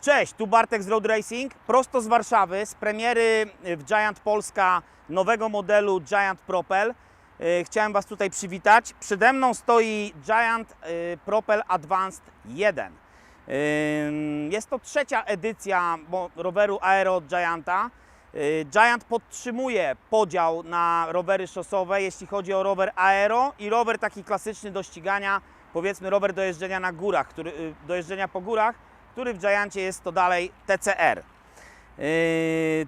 Cześć, tu Bartek z Road Racing, prosto z Warszawy, z premiery w Giant Polska nowego modelu Giant Propel. E, Chciałem Was tutaj przywitać. Przede mną stoi Giant e, Propel Advanced 1. Ym, Jest to trzecia edycja roweru Aero Gianta. Y, Giant podtrzymuje podział na rowery szosowe, jeśli chodzi o rower aero i rower taki klasyczny do ścigania, powiedzmy rower do jeżdżenia na górach, który, y, do jeżdżenia po górach, który w Giancie jest to dalej TCR. Yy,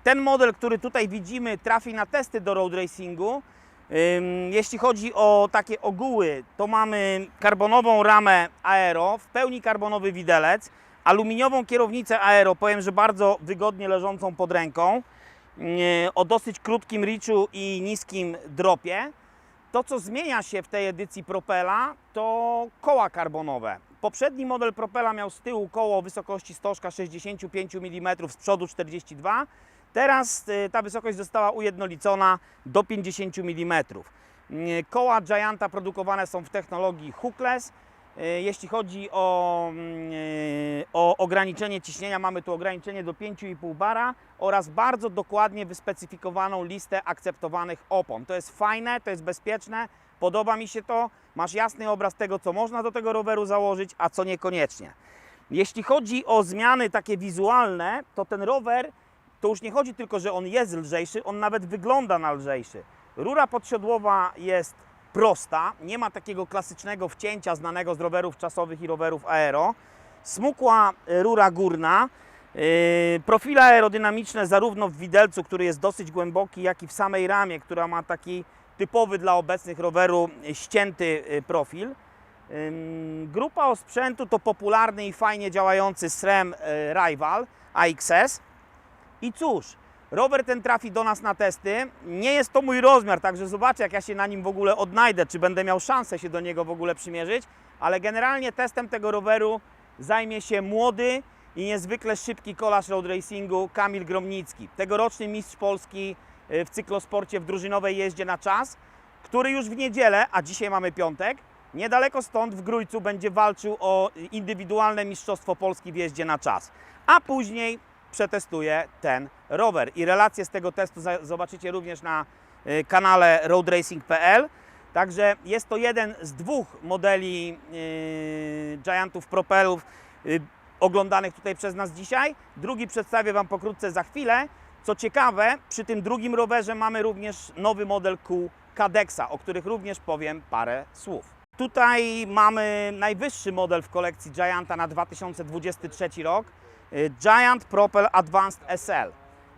Ten model, który tutaj widzimy, trafi na testy do road racingu. Ym, Jeśli chodzi o takie ogóły, to mamy karbonową ramę aero, w pełni karbonowy widelec, aluminiową kierownicę aero, powiem, że bardzo wygodnie leżącą pod ręką, yy, o dosyć krótkim reachu i niskim dropie. To, co zmienia się w tej edycji Propela, to koła karbonowe. Poprzedni model Propela miał z tyłu koło wysokości stożka 65 mm, z przodu 42 Teraz y, ta wysokość została ujednolicona do 50 mm. Koła Gianta produkowane są w technologii hookless. Y, Jeśli chodzi o, mm, y, o ograniczenie ciśnienia, mamy tu ograniczenie do 5,5 bara oraz bardzo dokładnie wyspecyfikowaną listę akceptowanych opon. To jest fajne, to jest bezpieczne, podoba mi się to. Masz jasny obraz tego, co można do tego roweru założyć, a co niekoniecznie. Jeśli chodzi o zmiany takie wizualne, to ten rower to już nie chodzi tylko, że on jest lżejszy, on nawet wygląda na lżejszy. Rura podsiodłowa jest prosta, nie ma takiego klasycznego wcięcia znanego z rowerów czasowych i rowerów aero. Smukła rura górna, yy, profile aerodynamiczne zarówno w widelcu, który jest dosyć głęboki, jak i w samej ramie, która ma taki typowy dla obecnych roweru ścięty y, profil. Grupa osprzętu to popularny i fajnie działający SRAM y, Rival AXS. I cóż, rower ten trafi do nas na testy. Nie jest to mój rozmiar, także zobaczę, jak ja się na nim w ogóle odnajdę, czy będę miał szansę się do niego w ogóle przymierzyć. Ale generalnie testem tego roweru zajmie się młody i niezwykle szybki kolarz road racingu Kamil Gromnicki. Tegoroczny mistrz Polski w cyklosporcie w drużynowej jeździe na czas, który już w niedzielę, a dzisiaj mamy piątek, niedaleko stąd w Grójcu będzie walczył o indywidualne mistrzostwo Polski w jeździe na czas. A później przetestuje ten rower. I relacje z tego testu zobaczycie również na y, kanale roadracing.pl. Także jest to jeden z dwóch modeli y, Giantów Propelów y, oglądanych tutaj przez nas dzisiaj. Drugi przedstawię Wam pokrótce za chwilę. Co ciekawe, przy tym drugim rowerze mamy również nowy model kół Cadexa, o których również powiem parę słów. Tutaj mamy najwyższy model w kolekcji Gianta na 2023 rok. Y, Giant Propel Advanced SL.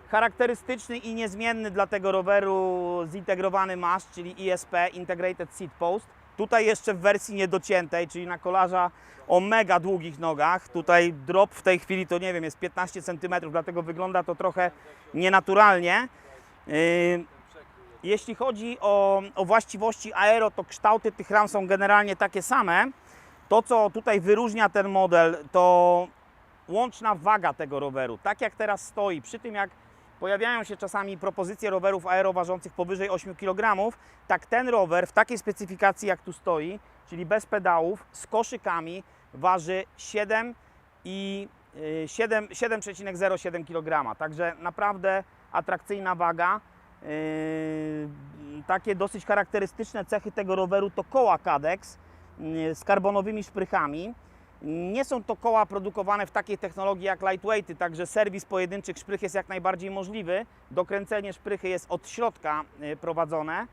Charakterystyczny i niezmienny dla tego roweru zintegrowany maszt, czyli ISP Integrated Seat Post. Tutaj jeszcze w wersji niedociętej, czyli na kolarza o mega długich nogach. Tutaj drop w tej chwili to nie wiem, jest 15 cm, dlatego wygląda to trochę nienaturalnie. Y, Jeśli chodzi o, o właściwości aero, to kształty tych ram są generalnie takie same. To, co tutaj wyróżnia ten model, to łączna waga tego roweru. Tak jak teraz stoi, przy tym jak pojawiają się czasami propozycje rowerów aero ważących powyżej 8 kg, tak ten rower w takiej specyfikacji jak tu stoi, czyli bez pedałów, z koszykami, waży 7 i y, 7 7,07 kg. Także naprawdę atrakcyjna waga. Yy, takie dosyć charakterystyczne cechy tego roweru to koła Cadex yy, z karbonowymi szprychami. Nie są to koła produkowane w takiej technologii jak lightweighty, także serwis pojedynczych szprych jest jak najbardziej możliwy. Dokręcenie szprychy jest od środka yy, prowadzone.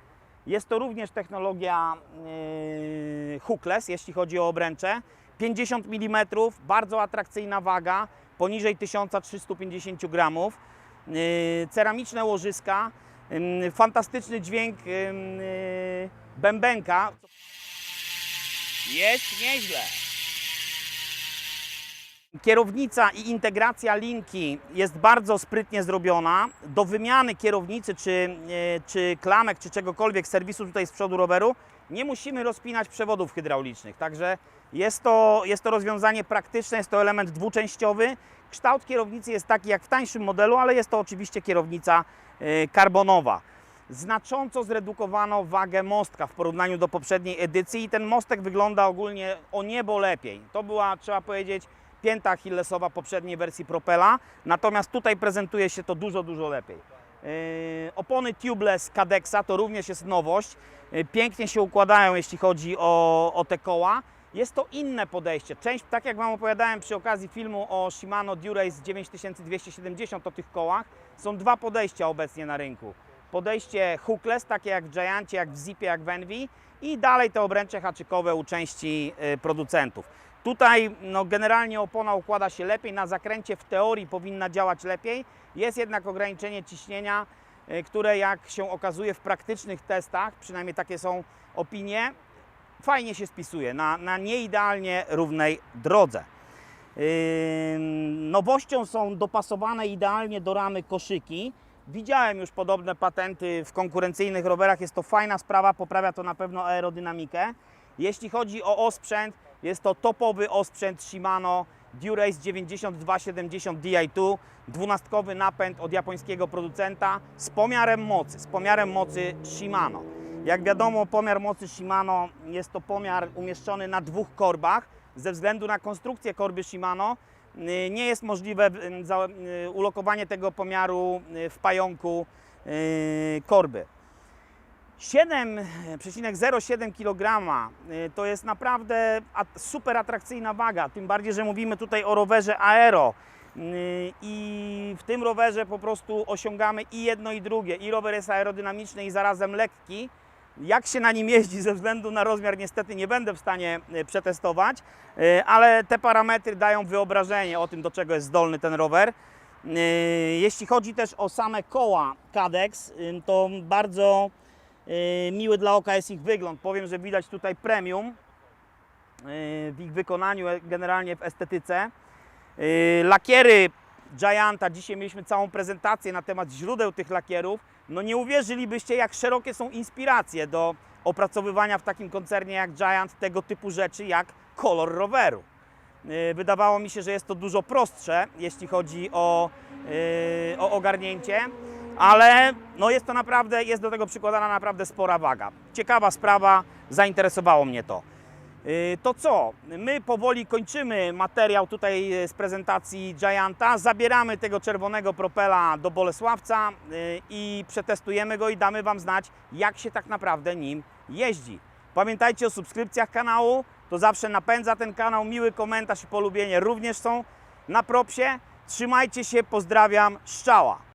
Jest to również technologia yy, hookless, jeśli chodzi o obręcze. 50 mm, bardzo atrakcyjna waga, poniżej 1350 gramów. Yy, ceramiczne łożyska, fantastyczny dźwięk bębenka. Jest nieźle. Kierownica i integracja linki jest bardzo sprytnie zrobiona. Do wymiany kierownicy, czy, e, czy klamek, czy czegokolwiek serwisu tutaj z przodu roweru nie musimy rozpinać przewodów hydraulicznych. Także jest to, jest to rozwiązanie praktyczne, jest to element dwuczęściowy. Kształt kierownicy jest taki jak w tańszym modelu, ale jest to oczywiście kierownica e, karbonowa. Znacząco zredukowano wagę mostka w porównaniu do poprzedniej edycji i ten mostek wygląda ogólnie o niebo lepiej. To była, trzeba powiedzieć, pięta achillesowa poprzedniej wersji Propela, natomiast tutaj prezentuje się to dużo, dużo lepiej. Yy, Opony tubeless Cadexa to również jest nowość. Yy, Pięknie się układają, jeśli chodzi o, o te koła. Jest to inne podejście. Część, tak jak Wam opowiadałem przy okazji filmu o Shimano Durace 9270 o tych kołach, są dwa podejścia obecnie na rynku. Podejście hookless, takie jak w Giancie, jak w Zipie, jak w Envy i dalej te obręcze haczykowe u części y, producentów. Tutaj no, generalnie opona układa się lepiej, na zakręcie w teorii powinna działać lepiej, jest jednak ograniczenie ciśnienia, y, które jak się okazuje w praktycznych testach, przynajmniej takie są opinie, fajnie się spisuje na, na nieidealnie równej drodze. Nowością są dopasowane idealnie do ramy koszyki. Widziałem już podobne patenty w konkurencyjnych rowerach. Jest to fajna sprawa, poprawia to na pewno aerodynamikę. Jeśli chodzi o osprzęt, jest to topowy osprzęt Shimano Durace 9270 Di2, dwunastkowy napęd od japońskiego producenta z pomiarem mocy, z pomiarem mocy Shimano. Jak wiadomo, pomiar mocy Shimano jest to pomiar umieszczony na dwóch korbach. Ze względu na konstrukcję korby Shimano y, nie jest możliwe y, y, ulokowanie tego pomiaru w pająku korby. 7,07 kg y, to jest naprawdę super atrakcyjna waga, tym bardziej, że mówimy tutaj o rowerze aero. Y, I w tym rowerze po prostu osiągamy i jedno i drugie. I rower jest aerodynamiczny i zarazem lekki. Jak się na nim jeździ ze względu na rozmiar niestety nie będę w stanie przetestować, ale te parametry dają wyobrażenie o tym, do czego jest zdolny ten rower. Jeśli chodzi też o same koła Cadex, y, to bardzo miły dla oka jest ich wygląd. Powiem, że widać tutaj premium y, w ich wykonaniu, e, generalnie w estetyce. Y, Lakiery Gianta, dzisiaj mieliśmy całą prezentację na temat źródeł tych lakierów. No nie uwierzylibyście, jak szerokie są inspiracje do opracowywania w takim koncernie jak Giant tego typu rzeczy, jak kolor roweru. Y, Wydawało mi się, że jest to dużo prostsze, jeśli chodzi o, y, o ogarnięcie, ale no jest to naprawdę, jest do tego przykładana naprawdę spora waga. Ciekawa sprawa, zainteresowało mnie to. Y, To co? My powoli kończymy materiał tutaj y, z prezentacji Gianta. Zabieramy tego czerwonego propela do Bolesławca y, i przetestujemy go i damy Wam znać, jak się tak naprawdę nim jeździ. Pamiętajcie o subskrypcjach kanału, to zawsze napędza ten kanał. Miły komentarz i polubienie również są na propsie. Trzymajcie się, pozdrawiam, szczała.